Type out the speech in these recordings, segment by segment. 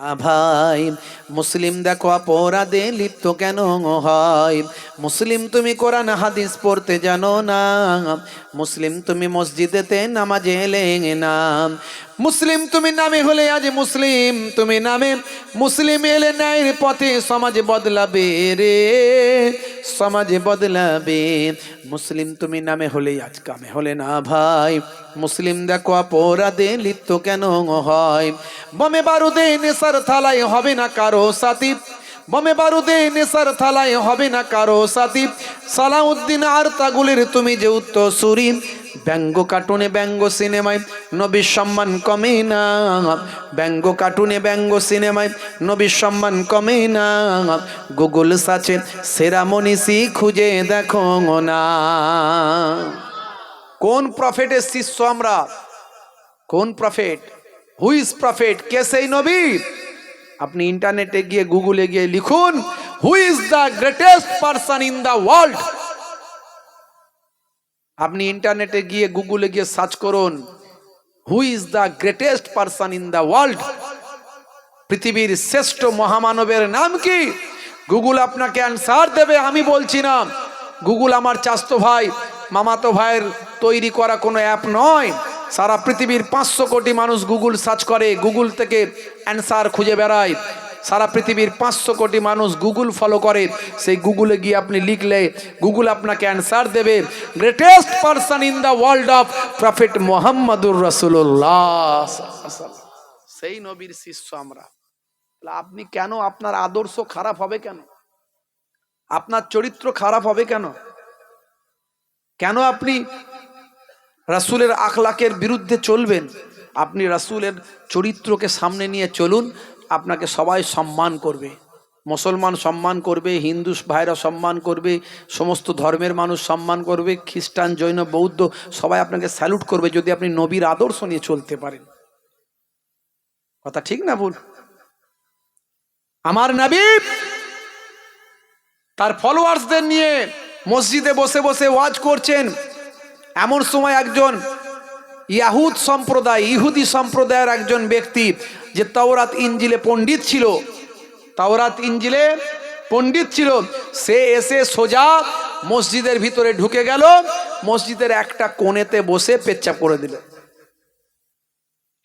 ভাই। মুসলিম দেখো অপরাধে লিপ্ত কেন হয়? মুসলিম তুমি কোরআন, হাদিস পড়তে জানো না। মুসলিম তুমি মসজিদেতে নামাজে এলে না। মুসলিম তুমি নামে হলে আজ মুসলিম তুমি নামে। মুসলিম এলে ন্যায়ের পথে সমাজ বদলাবে রে। সমাজে বদলাবে। মুসলিম তুমি নামে হলে আজ কামে হলে না ভাই। মুসলিম দেখো অপরাধে লিপ্ত কেন হয়? বমে বারুদে নেশার থালায় হবে না কারও সাথী বমে বারুদে নেশার থালায় হবে না কারও সাথী সালাউদ্দিন আর তাগুলের তুমি যে উত্তর সুরি ব্যঙ্গ কার্টুনে ব্যঙ্গ সিনেমায় নবীর সম্মান কমে না। ব্যঙ্গ কার্টুনে ব্যঙ্গ সিনেমায় নবীর সম্মান কমে না। গুগল সাচে সেরা মনীষী খুঁজে দেখো না। কোন প্রফেটের শিষ্য আমরা? কোন প্রফেট? হু ইজ প্রফেট কে সেই নবী? আপনি ইন্টারনেটে গিয়ে গুগলে গিয়ে লিখুন who is the greatest person in the world আপনি ইন্টারনেটে গিয়ে গুগলে গিয়ে সার্চ করুন who is the greatest person in the world পৃথিবীর শ্রেষ্ঠ মহামানবের নাম কি? গুগল আপনাকে অ্যান্সার দেবে, আমি বলছি না। গুগল আমার চাস্তো ভাই, মামাতো ভাইয়ের তৈরি করা কোনো অ্যাপ নয়। সারা পৃথিবীর পাঁচশো কোটি মানুষ গুগল সার্চ করে, গুগল থেকে অ্যান্সার খুঁজে বেড়ায়। সারা পৃথিবীর পাঁচশো কোটি মানুষ গুগল ফলো করে। সেই গুগলে গিয়ে আপনি লিখলে, গুগল আপনাকে অ্যান্সার দেবে। Greatest person in the world of prophet মোহাম্মদুর রসুল্লাহ সেই নবীর শিষ্য আমরা। আপনি কেন আপনার আদর্শ খারাপ হবে কেন? আপনার চরিত্র খারাপ হবে কেন? কেন আপনি রাসূলের আখলাকের বিরুদ্ধে চলবেন। আপনি রাসূলের চরিত্রকে সামনে নিয়ে চলুন, আপনাকে সবাই সম্মান করবে। মুসলমান সম্মান করবে, হিন্দু ভাইরা সম্মান করবে, সমস্ত ধর্মের মানুষ সম্মান করবে, খ্রিস্টান, জৈন, বৌদ্ধ সবাই আপনাকে স্যালুট করবে যদি আপনি নবীর আদর্শ নিয়ে চলতে পারেন। কথা ঠিক না ভুল? আমার নবী তার ফলোয়ার্সদের নিয়ে মসজিদে বসে বসে ওয়াজ করছেন। এমন সময় একজন ইয়াহুদ সম্প্রদায়, ইহুদি সম্প্রদায়ের একজন ব্যক্তি যে তাওরাত ইঞ্জিলে পণ্ডিত ছিল, তাওরাত ইঞ্জিলে পণ্ডিত ছিল, সে এসে সোজা মসজিদের ভিতরে ঢুকে গেল, মসজিদের একটা কোণেতে বসে পেচ্ছাপ করে দিল।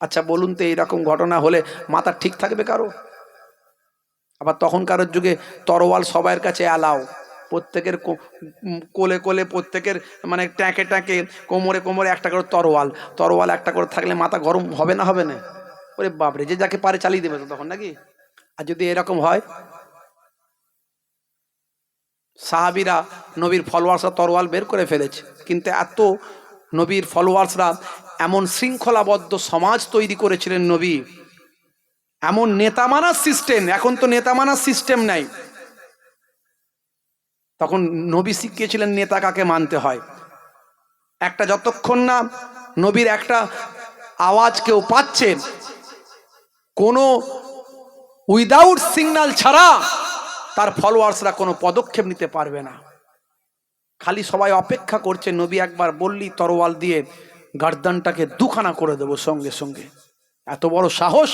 আচ্ছা বলুন তো এইরকম ঘটনা হলে মাথা ঠিক থাকবে কারও? আবার তখনকার যুগে তরোয়াল সবার কাছে অ্যালাও প্রত্যেকের কোলে কোলে প্রত্যেকের মানে ট্যাঁকে ট্যাঁকে, কোমরে কোমরে একটা করে তরোয়াল। তরোয়াল একটা করে থাকলে মাথা গরম হবে না হবে না? ওরে বাপরে, যে যাকে পারে চালিয়ে দেবে তো তখন নাকি? আর যদি এরকম হয়, সাহাবিরা নবীর ফলোয়ার্সরা তরোয়াল বের করে ফেলেছে। কিন্তু এত নবীর ফলোয়ার্সরা এমন শৃঙ্খলাবদ্ধ সমাজ তৈরি করেছিলেন নবী। এমন নেতা মানার সিস্টেম এখন তো নেতা মানার সিস্টেম নাই। তখন নবী শিখিয়েছিলেন নেতা কাকে মানতে হয়। একটা যতক্ষণ না নবীর একটা আওয়াজ কেউ পাচ্ছে, কোনো উইদাউট সিগন্যাল ছাড়া তার ফলোয়ার্সরা কোনো পদক্ষেপ নিতে পারবে না। খালি সবাই অপেক্ষা করছে, নবী একবার বললি তরোয়াল দিয়ে গার্দানটাকে দুখানা করে দেবো সঙ্গে সঙ্গে। এত বড় সাহস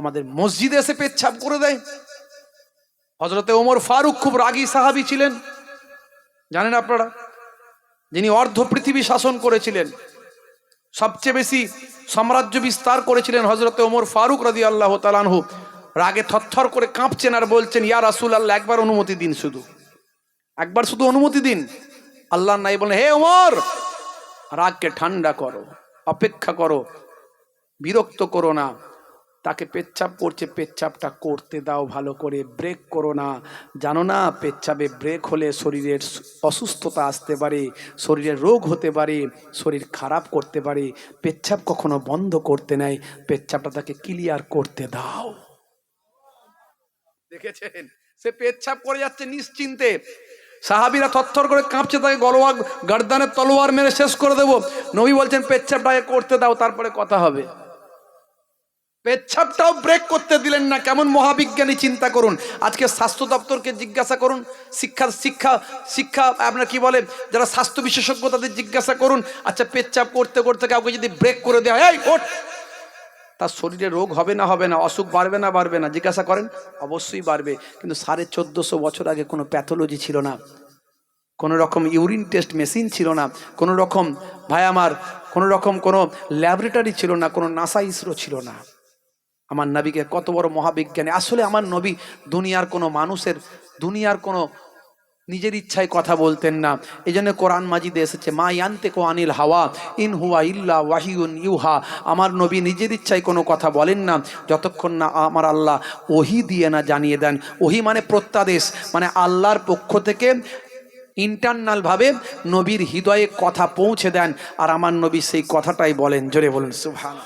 আমাদের মসজিদে এসে পেচ্ছাপ করে দেয়। হজরতে ওমর ফারুক খুব রাগী সাহাবি ছিলেন। জানেন আপনারা? যিনি অর্ধ পৃথিবী শাসন করেছিলেন, সবচেয়ে বেশি সাম্রাজ্য বিস্তার করেছিলেন হজরতে ওমর ফারুক রাদি আল্লাহ তালানহু রাগে থরথর করে কাঁপছেন আর বলছেন, ইয়া রাসুল আল্লাহ একবার অনুমতি দিন শুধু। একবার শুধু অনুমতি দিন। আল্লাহ নাই বলেন হে ওমর, রাগকে ঠান্ডা করো, অপেক্ষা করো, বিরক্ত করো না। তাকে পেচ্ছাপ করছে, পেচ্ছাপটা করতে দাও, ভালো করে ব্রেক করো না। জানো না, পেচ্ছাপে ব্রেক হলে শরীরের অসুস্থতা আসতে পারে, শরীরের রোগ হতে পারে, শরীর খারাপ করতে পারে। পেচ্ছাপ কখনো বন্ধ করতে নেয় পেচ্ছাপটা তাকে ক্লিয়ার করতে দাও। দেখেছেন? সে পেচ্ছাপ করে যাচ্ছে নিশ্চিন্তে। সাহাবিরা থরথর করে কাঁপছে, তাকে গলোয়া গর্দানের তলোয়ার মেরে শেষ করে দেবো। নবী বলছেন, পেচ্ছাপটাকে করতে দাও, তারপরে কথা হবে। পেচ্ছাপটাও ব্রেক করতে দিলেন না। কেমন মহাবিজ্ঞানী চিন্তা করুন। আজকে স্বাস্থ্য দপ্তরকে জিজ্ঞাসা করুন। শিক্ষা শিক্ষা শিক্ষা, আপনার কি বলে, যারা স্বাস্থ্য বিশেষজ্ঞ তাদের জিজ্ঞাসা করুন। আচ্ছা পেচ্ছাপ করতে করতে কাউকে যদি ব্রেক করে দেওয়া হয় ওঠ। তার শরীরে রোগ হবে না হবে না, অসুখ বাড়বে না বাড়বে না। জিজ্ঞাসা করেন, অবশ্যই বাড়বে। কিন্তু সাড়ে চোদ্দোশো বছর আগে কোনো প্যাথোলজি ছিল না। কোনো রকম ইউরিন টেস্ট মেশিন ছিল না। কোনো রকম ভাই আমার, কোনো রকম কোনো ল্যাবরেটরি ছিল না। কোনো নাসা ইসরো ছিল না। আমার নবীকে কত বড় মহাবিজ্ঞানী। আসলে আমার নবী দুনিয়ার কোনো মানুষের, দুনিয়ার কোনো নিজের ইচ্ছায় কথা বলতেন না। এই জন্য কোরআন মাজিদে এসেছে, মা ইয়ান্তে আনিল হাওয়া, ইন হুয়া ইল্লা ওয়াহিউন ইউহা। আমার নবী নিজের ইচ্ছায় কোনো কথা বলেন না। যতক্ষণ না আমার আল্লাহ ওহি দিয়ে না জানিয়ে দেন। ওহি মানে প্রত্যাদেশ মানে আল্লাহর পক্ষ থেকে ইন্টারনালভাবে নবীর হৃদয়ে কথা পৌঁছে দেন। আর আমার নবী সেই কথাটাই বলেন। জোরে বলুন সুভান